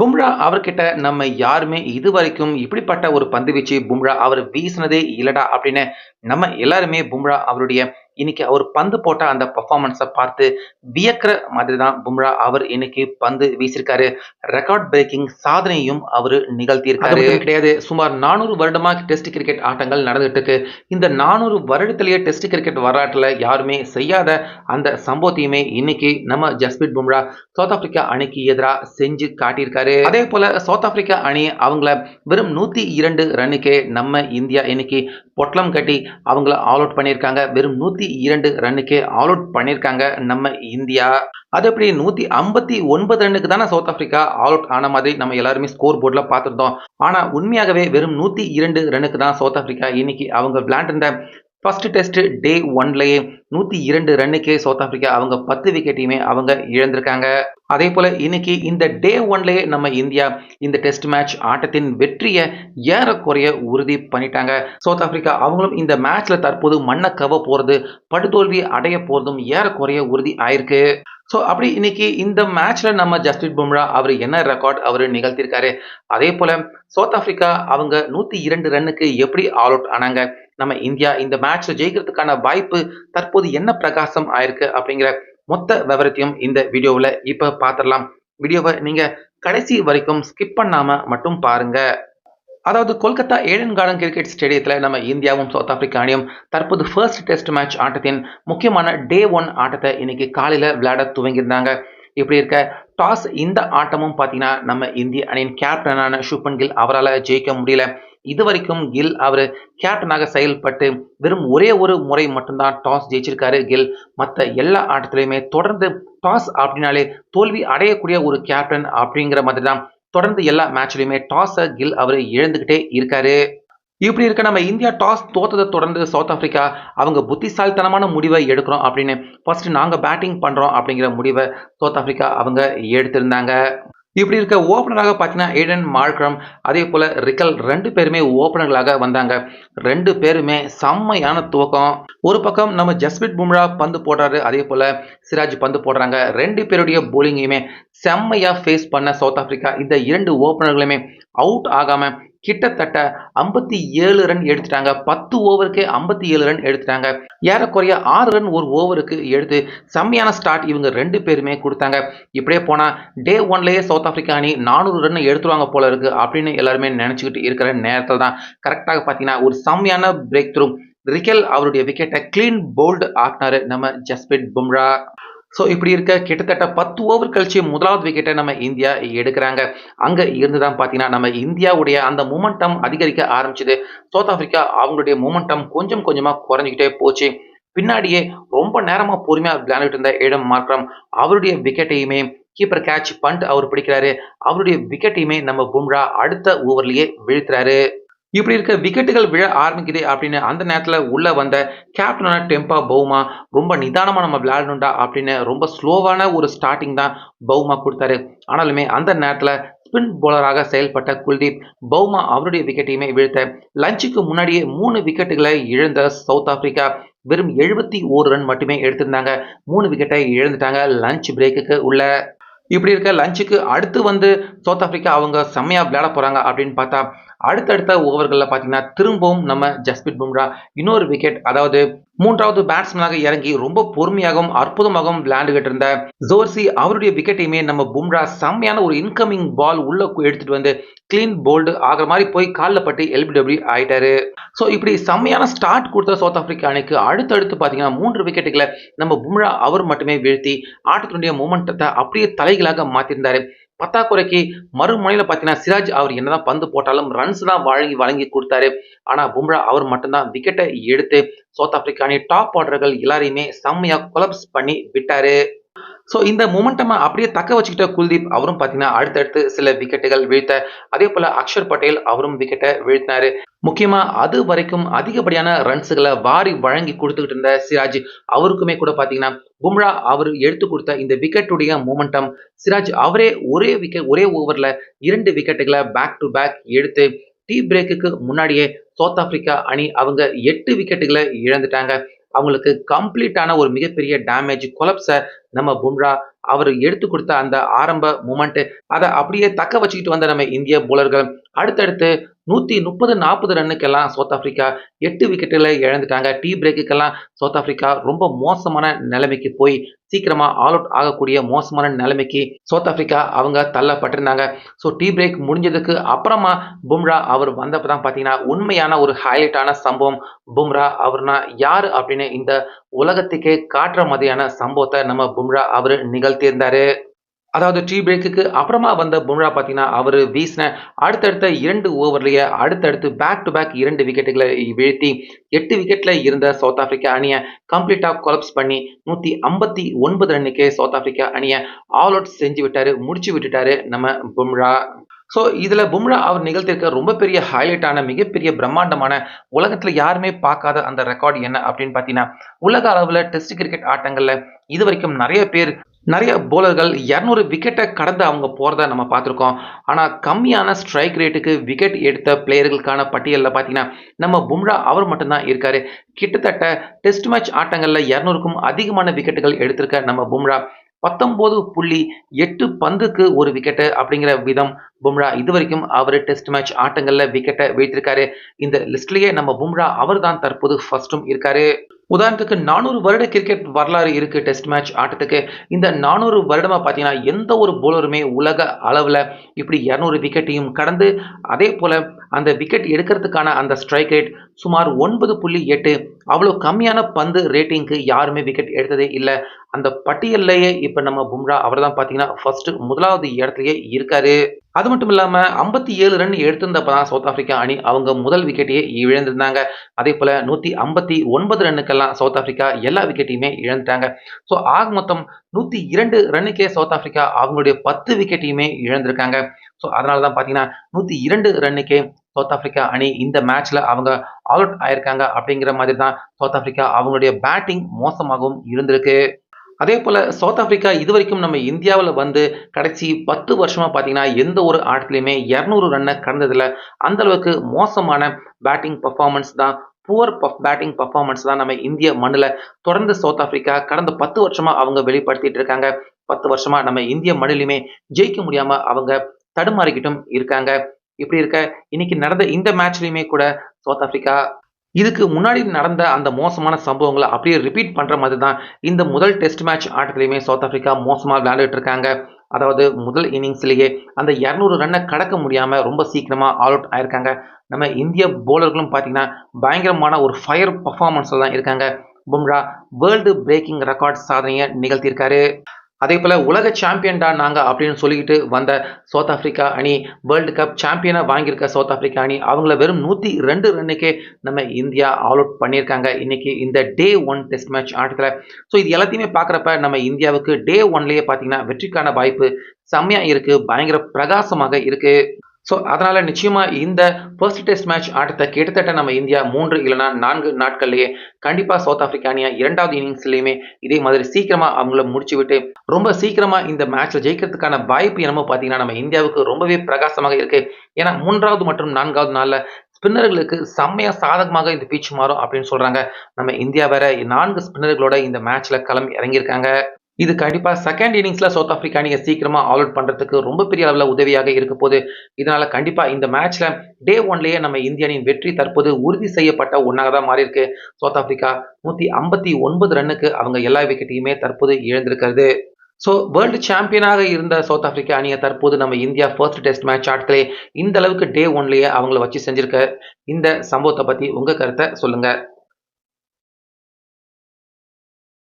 பும்ரா அவர்கிட்ட நம்ம யாருமே இதுவரைக்கும் இப்படிப்பட்ட ஒரு பந்து வீச்சு பும்ரா அவர் வீசினதே இல்லடா அப்படின்னு நம்ம எல்லாருமே பும்ரா அவருடைய இன்னைக்கு அவர் பந்து போட்ட அந்த பர்ஃபார்மன்ஸை பார்த்து வியக்கிற மாதிரி தான் பும்ரா அவர் இன்னைக்கு பந்து வீசியிருக்காரு. ரெக்கார்ட் பிரேக்கிங் சாதனையும் அவர் நிகழ்த்தியிருக்காரு. கிடையாது சுமார் நானூறு வருடமா டெஸ்ட் கிரிக்கெட் ஆட்டங்கள் நடந்துட்டு இருக்கு. இந்த நானூறு வருடத்திலேயே டெஸ்ட் கிரிக்கெட் வரலாற்றில் யாருமே செய்யாத அந்த சம்பவத்தையுமே இன்னைக்கு நம்ம ஜஸ்பிரித் பும்ரா சவுத் ஆப்பிரிக்கா அணிக்கு எதிராக செஞ்சு காட்டியிருக்காரு. அதே போல சவுத் ஆப்பிரிக்கா அணி அவங்கள வெறும் நூத்தி இரண்டு ரன்னுக்கே நம்ம இந்தியா இன்னைக்கு பொட்டலம் கட்டி அவங்கள ஆல் அவுட் பண்ணியிருக்காங்க. வெறும் நூத்தி இரண்டு ரன்னுக்கே ஆல் அவுட் பண்ணியிருக்காங்க நம்ம இந்தியா. அது எப்படி நூத்தி ஐம்பத்தி ஒன்பது ரன்னுக்கு தானே சவுத் ஆப்பிரிக்கா ஆல் அவுட் ஆன மாதிரி நம்ம எல்லாருமே ஸ்கோர் போர்டில் பார்த்துருந்தோம். ஆனா உண்மையாகவே வெறும் நூத்தி இரண்டு ரன்னுக்கு தான் சவுத் ஆப்பிரிக்கா இன்னைக்கு அவங்க விளையாண்டிருந்த ஃபர்ஸ்ட் டெஸ்ட் டே ஒன்லேயே நூற்றி இரண்டு ரன்னுக்கே சவுத் ஆப்பிரிக்கா அவங்க பத்து விக்கெட்டையுமே அவங்க இழந்திருக்காங்க. அதே போல் இன்னைக்கு இந்த டே ஒன்லேயே நம்ம இந்தியா இந்த டெஸ்ட் மேட்ச் ஆட்டத்தின் வெற்றியை ஏறக்குறைய உறுதி பண்ணிட்டாங்க. சவுத் ஆப்பிரிக்கா அவங்களும் இந்த மேட்ச்ல தற்போது மண்ணை கவ போகிறது படுதோல்வி அடைய போகிறதும் ஏறக்குறைய உறுதி ஆயிருக்கு. ஸோ அப்படி இன்னைக்கு இந்த மேட்ச்ல நம்ம ஜஸ்பிரித் பும்ரா அவர் என்ன ரெக்கார்ட் அவர் நிகழ்த்திருக்காரு? அதே போல சவுத் ஆப்பிரிக்கா அவங்க நூத்தி இரண்டு ரன்னுக்கு எப்படி ஆல் அவுட் ஆனாங்க? நம்ம இந்தியா இந்த மேட்ச்ல ஜெயிக்கிறதுக்கான வாய்ப்பு தற்போது என்ன பிரகாசம் ஆயிருக்கு அப்படிங்கிற மொத்த விவரத்தையும் இந்த வீடியோவில் இப்போ பார்த்துடலாம் வீடியோவை நீங்கள் கடைசி வரைக்கும் ஸ்கிப் பண்ணாமல் மட்டும் பாருங்கள் அதாவது கொல்கத்தா ஏடன் கார்டன் கிரிக்கெட் ஸ்டேடியத்தில் நம்ம இந்தியாவும் சவுத் ஆப்பிரிக்கா அணியும் தற்போது ஃபர்ஸ்ட் டெஸ்ட் மேட்ச் ஆட்டத்தின் முக்கியமான டே ஒன் ஆட்டத்தை இன்னைக்கு காலையில் விளையாட துவங்கியிருந்தாங்க. இப்படி இருக்க? டாஸ் இந்த ஆட்டமும் பார்த்தீங்கன்னா நம்ம இந்திய அணியின் கேப்டனான சுப்பன் கில் அவரால் ஜெயிக்க முடியல. இது வரைக்கும் கில் அவர் கேப்டனாக செயல்பட்டு வெறும் ஒரே ஒரு முறை மட்டும்தான் டாஸ் ஜெயிச்சிருக்காரு. கில் மற்ற எல்லா ஆட்டத்திலையுமே தொடர்ந்து டாஸ் அப்படின்னாலே தோல்வி அடையக்கூடிய ஒரு கேப்டன் அப்படிங்கிற மாதிரி தான் தொடர்ந்து எல்லா மேட்ச்லையுமே டாஸை கில் அவர் இழந்துக்கிட்டே இருக்காரு. இப்படி இருக்க நம்ம இந்தியா டாஸ் தோத்ததை தொடர்ந்து சவுத் ஆப்பிரிக்கா அவங்க புத்திசாலித்தனமான முடிவை எடுக்கிறோம் அப்படின்னு ஃபர்ஸ்ட் நாங்கள் பேட்டிங் பண்ணுறோம் அப்படிங்கிற முடிவை சவுத் ஆப்பிரிக்கா அவங்க எடுத்திருந்தாங்க. இப்படி இருக்க ஓப்பனராக பார்த்தீங்கன்னா ஏடன் மார்க்ரம் அதே போல் ரிக்கல் ரெண்டு பேருமே ஓப்பனர்களாக வந்தாங்க. ரெண்டு பேருமே செம்மையான துவக்கம். ஒரு பக்கம் நம்ம ஜஸ்பிரித் பும்ரா பந்து போடுறாரு அதே போல் சிராஜ் பந்து போடுறாங்க. ரெண்டு பேருடைய போலிங்கையுமே செம்மையாக ஃபேஸ் பண்ண சவுத் ஆப்பிரிக்கா இந்த இரண்டு ஓப்பனர்களுமே அவுட் ஆகாமல் கிட்டத்தட்ட ஐம்பத்தி ஏழு ரன் எடுத்துட்டாங்க. பத்து ஓவருக்கு ஐம்பத்தி ஏழு ரன் எடுத்துட்டாங்க. ஏறக்குறைய ஆறு ரன் ஒரு ஓவருக்கு எடுத்து செம்மையான ஸ்டார்ட் இவங்க ரெண்டு பேருமே கொடுத்தாங்க. இப்படியே போனால் டே ஒன்லேயே சவுத் ஆஃப்ரிக்கா அணி நானூறு ரன் எடுத்துருவாங்க போல இருக்கு அப்படின்னு எல்லாருமே நினச்சிக்கிட்டு இருக்கிற நேரத்தில் தான் கரெக்டாக பார்த்தீங்கன்னா ஒரு செம்மையான பிரேக் த்ரூ ரிக்கல் அவருடைய விக்கெட்டை கிளீன் போல்டு ஆக்கினாரு நம்ம ஜஸ்பிரித் பும்ரா. ஸோ இப்படி இருக்க கிட்டத்தட்ட பத்து ஓவர் கழிச்சு முதலாவது விக்கெட்டை நம்ம இந்தியா எடுக்கிறாங்க. அங்கே இருந்து தான் பார்த்தீங்கன்னா நம்ம இந்தியாவுடைய அந்த மூமெண்டம் அதிகரிக்க ஆரம்பிச்சது. சவுத் ஆப்பிரிக்கா அவங்களுடைய மூமெண்டம் கொஞ்சம் கொஞ்சமாக குறைஞ்சிக்கிட்டே போச்சு. பின்னாடியே ரொம்ப நேரமாக பொறுமையாக விளையாண்டுட்டு இருந்த இடம் மார்க்ரம் அவருடைய விக்கெட்டையுமே கீப்பர் கேட்ச் பண்ட் அவர் பிடிக்கிறாரு. அவருடைய விக்கெட்டையுமே நம்ம பும்ரா அடுத்த ஓவர்லேயே வீழ்த்துறாரு. இப்படி இருக்க விக்கெட்டுகள் விழ ஆரம்பிக்குது அப்படின்னு அந்த நேரத்தில் உள்ள வந்த கேப்டனான டெம்பா பவுமா ரொம்ப நிதானமாக நம்ம விளையாடணுண்டா அப்படின்னு ரொம்ப ஸ்லோவான ஒரு ஸ்டார்டிங் தான் பவுமா கொடுத்தாரு. ஆனாலுமே அந்த நேரத்தில் ஸ்பின் போலராக செயல்பட்ட குல்தீப் பவுமா அவருடைய விக்கெட்டையுமே வீழ்த்த லஞ்சுக்கு முன்னாடியே மூணு விக்கெட்டுகளை இழந்த சவுத் ஆப்பிரிக்கா வெறும் எழுபத்தி ஓரு ரன் மட்டுமே எடுத்திருந்தாங்க. மூணு விக்கெட்டை இழந்துட்டாங்க லஞ்ச் பிரேக்குக்கு உள்ள. இப்படி இருக்க லஞ்சுக்கு அடுத்து வந்து சவுத் ஆப்பிரிக்கா அவங்க செம்மையாக விளையாட போகிறாங்க அப்படின்னு பார்த்தா அடுத்தடுத்த ஓவர்களில் பார்த்தீங்கன்னா திரும்பவும் நம்ம ஜஸ்பிரித் பும்ரா இன்னொரு விக்கெட் அதாவது மூன்றாவது பேட்ஸ்மேனாக இறங்கி ரொம்ப பொறுமையாகவும் அற்புதமாகவும் விளையாண்டுகிட்டு இருந்த ஜோர்சி அவருடைய விக்கெட்டையுமே நம்ம பும்ரா செம்மையான ஒரு இன்கமிங் பால் உள்ள எடுத்துட்டு வந்து கிளீன் போல்டு ஆகிற மாதிரி போய் காலில் பட்டு எல்பிடபிள்யூ ஆயிட்டாரு. ஸோ இப்படி செம்மையான ஸ்டார்ட் கொடுத்த சவுத் ஆப்பிரிக்கா அணிக்கு அடுத்தடுத்து பார்த்தீங்கன்னா மூன்று விக்கெட்டுகளை நம்ம பும்ரா அவர் மட்டுமே வீழ்த்தி ஆட்டத்தினுடைய மூமெண்டத்தை அப்படியே தலைகளாக மாற்றிருந்தாரு பத்தாக்குறைக்கு மறுமுனையில் பார்த்தீங்கன்னா சிராஜ் அவர் என்னதான் பந்து போட்டாலும் ரன்ஸ் தான் வழங்கி வழங்கி கொடுத்தாரு. ஆனால் பும்ரா அவர் மட்டும்தான் விக்கெட்டை எடுத்து சவுத் ஆப்பிரிக்கா அணி டாப் ஆர்டர்கள் எல்லாரையுமே செம்மையாக கொலப்ஸ் பண்ணி விட்டாரு. ஸோ இந்த மொமெண்டமா அப்படியே தக்க வச்சுக்கிட்ட குல்தீப் அவரும் பார்த்தீங்கன்னா அடுத்தடுத்து சில விக்கெட்டுகள் வீழ்த்த அதே போல அக்ஷர் பட்டேல் அவரும் விக்கெட்டை வீழ்த்தினாரு. முக்கியமா அது வரைக்கும் அதிகப்படியான ரன்ஸுகளை வாரி வழங்கி கொடுத்துக்கிட்டு இருந்த சிராஜ் அவருக்குமே கூட பார்த்தீங்கன்னா பும்ரா அவர் எடுத்து கொடுத்த இந்த விக்கெட்டுடைய மூமெண்டம் சிராஜ் அவரே ஒரே விக்கெட் ஒரே ஓவரில் இரண்டு விக்கெட்டுகளை பேக் டு பேக் எடுத்து டீ பிரேக்குக்கு முன்னாடியே சவுத் ஆப்பிரிக்கா அணி அவங்க எட்டு விக்கெட்டுகளை இழந்துட்டாங்க. அவங்களுக்கு கம்ப்ளீட்டான ஒரு மிகப்பெரிய டேமேஜ் கொலப்ஸை நம்ம பும்ரா அவர் எடுத்து கொடுத்த அந்த ஆரம்ப மூமெண்ட் அதை அப்படியே தக்க வச்சுக்கிட்டு வந்த நம்ம இந்திய போலர்கள் அடுத்தடுத்து நூற்றி முப்பது நாற்பது ரன்னுக்கெல்லாம் சவுத் ஆஃப்ரிக்கா எட்டு விக்கெட்டில் இழந்துட்டாங்க. டீ பிரேக்குக்கெல்லாம் சவுத் ஆஃப்ரிக்கா ரொம்ப மோசமான நிலைமைக்கு போய் சீக்கிரமா ஆல் அவுட் ஆகக்கூடிய மோசமான நிலைமைக்கு சவுத் ஆப்பிரிக்கா அவங்க தள்ளப்பட்டிருந்தாங்க. ஸோ டீ பிரேக் முடிஞ்சதுக்கு அப்புறமா பும்ரா அவர் வந்தப்போ தான் பார்த்தீங்கன்னா உண்மையான ஒரு ஹைலைட்டான சம்பவம். பும்ரா அவர்னா யார் அப்படின்னு இந்த உலகத்துக்கே காட்டுற மாதிரியான சம்பவத்தை நம்ம பும்ரா அவர் நிகழ்த்தியிருந்தாரு. அதாவது டீ பிரேக்குக்கு அப்புறமா வந்த பும்ரா பார்த்தீங்கன்னா அவர் வீசின அடுத்தடுத்த இரண்டு ஓவர்லேயே அடுத்தடுத்து பேக் டு பேக் இரண்டு விக்கெட்டுகளை வீழ்த்தி எட்டு விக்கெட்டில் இருந்த சவுத் ஆப்பிரிக்கா அணியை கம்ப்ளீட்டாக கொலப்ஸ் பண்ணி நூற்றி ஐம்பத்தி ஒன்பது ரன்னுக்கே சவுத் ஆப்பிரிக்கா அணியை ஆல் அவுட் செஞ்சு விட்டாரு முடிச்சு விட்டுட்டாரு நம்ம பும்ரா ஸோ இதில் பும்ரா அவர் நிகழ்த்திருக்க ரொம்ப பெரிய ஹைலைட்டான மிகப்பெரிய பிரம்மாண்டமான உலகத்தில் யாருமே பார்க்காத அந்த ரெக்கார்ட் என்ன அப்படின்னு பார்த்தீங்கன்னா உலக அளவில் டெஸ்ட் கிரிக்கெட் ஆட்டங்களில் இது வரைக்கும் நிறைய பேர் நிறைய போலர்கள் இரநூறு விக்கெட்டை கடந்து அவங்க போகிறத நம்ம பார்த்துருக்கோம். ஆனால் கம்மியான ஸ்ட்ரைக் ரேட்டுக்கு விக்கெட் எடுத்த பிளேயர்களுக்கான பட்டியலில் பார்த்தீங்கன்னா நம்ம பும்ரா அவர் மட்டும்தான் இருக்கார். கிட்டத்தட்ட டெஸ்ட் மேட்ச் ஆட்டங்களில் இரநூறுக்கும் அதிகமான விக்கெட்டுகள் எடுத்திருக்க நம்ம பும்ரா. பத்தொன்பது புள்ளி எட்டு பந்துக்கு ஒரு விக்கெட்டு அப்படிங்கிற விதம் பும்ரா இது வரைக்கும் அவர் டெஸ்ட் மேட்ச் ஆட்டங்களில் விக்கெட்டை வீழ்த்திருக்காரு. இந்த லிஸ்ட்லேயே நம்ம பும்ரா அவர் தான் தற்போது ஃபர்ஸ்டும் இருக்காரு. உதாரணத்துக்கு நானூறு வருட கிரிக்கெட் வரலாறு இருக்கு டெஸ்ட் மேட்ச் ஆட்டத்துக்கு. இந்த நானூறு வருடமா பார்த்தீங்கன்னா எந்த ஒரு போலருமே உலக அளவில் இப்படி இரநூறு விக்கெட்டையும் கடந்து அதே போல அந்த விக்கெட் எடுக்கிறதுக்கான அந்த ஸ்ட்ரைக் ரேட் சுமார் ஒன்பது புள்ளி எட்டு. அவ்வளோ கம்மியான பந்து ரேட்டிங்க்கு யாருமே விக்கெட் எடுத்ததே இல்லை. அந்த பட்டியல்லையே இப்போ நம்ம பும்ரா அவர் தான் பார்த்தீங்கன்னா ஃபர்ஸ்ட் முதலாவது இடத்துலயே இருக்காரு. அது மட்டும் இல்லாமல் ஐம்பத்தி ஏழு ரன் எடுத்திருந்தப்ப தான் சவுத் ஆப்பிரிக்கா அணி அவங்க முதல் விக்கெட்டையே இழந்திருந்தாங்க. அதே போல் நூற்றி ஐம்பத்தி ஒன்பது ரன்னுக்கெல்லாம் சவுத் ஆப்பிரிக்கா எல்லா விக்கெட்டையுமே இழந்துட்டாங்க. ஸோ ஆக மொத்தம் நூற்றி இரண்டு ரன்னுக்கே சவுத் ஆப்பிரிக்கா அவங்களுடைய பத்து விக்கெட்டையுமே இழந்திருக்காங்க. ஸோ அதனால தான் பார்த்தீங்கன்னா நூற்றி இரண்டு ரன்னுக்கே சவுத் ஆப்பிரிக்கா அணி இந்த மேட்ச்ல அவங்க ஆல் அவுட் ஆயிருக்காங்க அப்படிங்கிற மாதிரி தான் சவுத் ஆப்பிரிக்கா அவங்களுடைய பேட்டிங் மோசமாகவும் இருந்திருக்கு. அதே போல் சவுத் ஆப்பிரிக்கா இது வரைக்கும் நம்ம இந்தியாவில் வந்து கடைசி பத்து வருஷமாக பார்த்தீங்கன்னா எந்த ஒரு ஆட்டத்துலையுமே இரநூறு ரன்னை கடந்ததில் அந்த அளவுக்கு மோசமான பேட்டிங் பர்ஃபார்மன்ஸ் தான் புவர் பேட்டிங் பர்ஃபார்மன்ஸ் தான் நம்ம இந்திய மண்ணில் தொடர்ந்து சவுத் ஆப்பிரிக்கா கடந்த பத்து வருஷமாக அவங்க வெளிப்படுத்திட்டு இருக்காங்க. பத்து வருஷமாக நம்ம இந்திய மண்ணிலுமே ஜெயிக்க முடியாமல் அவங்க தடுமாறிக்கிட்டும் இருக்காங்க. இப்படி இருக்க இன்னைக்கு நடந்த இந்த மேட்ச்லையுமே கூட சவுத் ஆப்பிரிக்கா இதுக்கு முன்னாடி நடந்த அந்த மோசமான சம்பவங்களை அப்படியே ரிப்பீட் பண்ணுற மாதிரி தான் இந்த முதல் டெஸ்ட் மேட்ச் ஆட்டத்திலையுமே சவுத் ஆஃப்ரிக்கா மோசமாக விளையாண்டுட்டு இருக்காங்க. அதாவது முதல் இன்னிங்ஸ்லேயே அந்த இரநூறு ரன்னை கடக்க முடியாமல் ரொம்ப சீக்கிரமாக ஆல் அவுட் ஆயிருக்காங்க. நம்ம இந்திய போலர்களும் பார்த்தீங்கன்னா பயங்கரமான ஒரு ஃபயர் பர்ஃபார்மன்ஸில் தான் இருக்காங்க. பும்ரா வேர்ல்டு பிரேக்கிங் ரெக்கார்ட் சாதனையை நிகழ்த்தியிருக்காரு. அதே போல் உலக சாம்பியன்டா நாங்கள் அப்படின்னு சொல்லிக்கிட்டு வந்த சவுத் ஆஃப்ரிக்கா அணி வேர்ல்டு கப் சாம்பியனாக வாங்கியிருக்க சவுத் ஆஃப்ரிக்கா அணி அவங்கள வெறும் நூற்றி ரெண்டு ரன்னுக்கே நம்ம இந்தியா ஆல் அவுட் பண்ணியிருக்காங்க. இன்னைக்கு இந்த டே ஒன் டெஸ்ட் மேட்ச் ஆட்டத்தில். ஸோ இது எல்லாத்தையுமே பார்க்குறப்ப நம்ம இந்தியாவுக்கு டே ஒன்லேயே பார்த்தீங்கன்னா வெற்றிக்கான வாய்ப்பு செம்மையாக இருக்குது பயங்கர பிரகாசமாக இருக்குது ஸோ அதனால் நிச்சயமாக இந்த ஃபர்ஸ்ட் டெஸ்ட் மேட்ச் ஆட்டத்தை கிட்டத்தட்ட நம்ம இந்தியா மூன்று இல்லைனா நான்கு நாட்கள்லேயே கண்டிப்பாக சவுத் ஆஃப்ரிக்கானியா இரண்டாவது இன்னிங்ஸ்லையுமே இதே மாதிரி சீக்கிரமாக அவங்கள முடிச்சு விட்டு ரொம்ப சீக்கிரமாக இந்த மேட்ச்சில் ஜெயிக்கிறதுக்கான வாய்ப்பு என்னமோ பார்த்தீங்கன்னா நம்ம இந்தியாவுக்கு ரொம்பவே பிரகாசமாக இருக்குது ஏன்னா மூன்றாவது மற்றும் நான்காவது நாளில் ஸ்பின்னர்களுக்கு செம்மையாக சாதகமாக இந்த பீச் மாறும் அப்படின்னு சொல்கிறாங்க நம்ம இந்தியா வேற நான்கு ஸ்பின்னர்களோட இந்த மேட்ச்சில் களம் இறங்கியிருக்காங்க. இது கண்டிப்பாக செகண்ட் இன்னிங்ஸில் சவுத் ஆஃப்ரிக்கா அணியை சீக்கிரமாக ஆல் அவுட் பண்ணுறதுக்கு ரொம்ப பெரிய அளவில் உதவியாக இருக்க போது இதனால் கண்டிப்பாக இந்த மேட்ச்சில் டே ஒன்லேயே நம்ம இந்திய அணியின் வெற்றி தற்போது உறுதி செய்யப்பட்ட ஒன்றாக தான் மாறி இருக்கு சவுத் ஆஃப்ரிக்கா நூற்றி ஐம்பத்தி ஒன்பது ரன்னுக்கு அவங்க எல்லா விக்கெட்டையுமே தற்போது இழந்திருக்கிறது. ஸோ வேர்ல்டு சாம்பியனாக இருந்த சவுத் ஆப்பிரிக்கா அணியை தற்போது நம்ம இந்தியா ஃபர்ஸ்ட் டெஸ்ட் மேட்ச் ஆட்டத்திலே இந்த அளவுக்கு டே ஒன்லேயே அவங்கள வச்சு செஞ்சிருக்க. இந்த சம்பவத்தை பற்றி உங்கள் கருத்தை சொல்லுங்கள்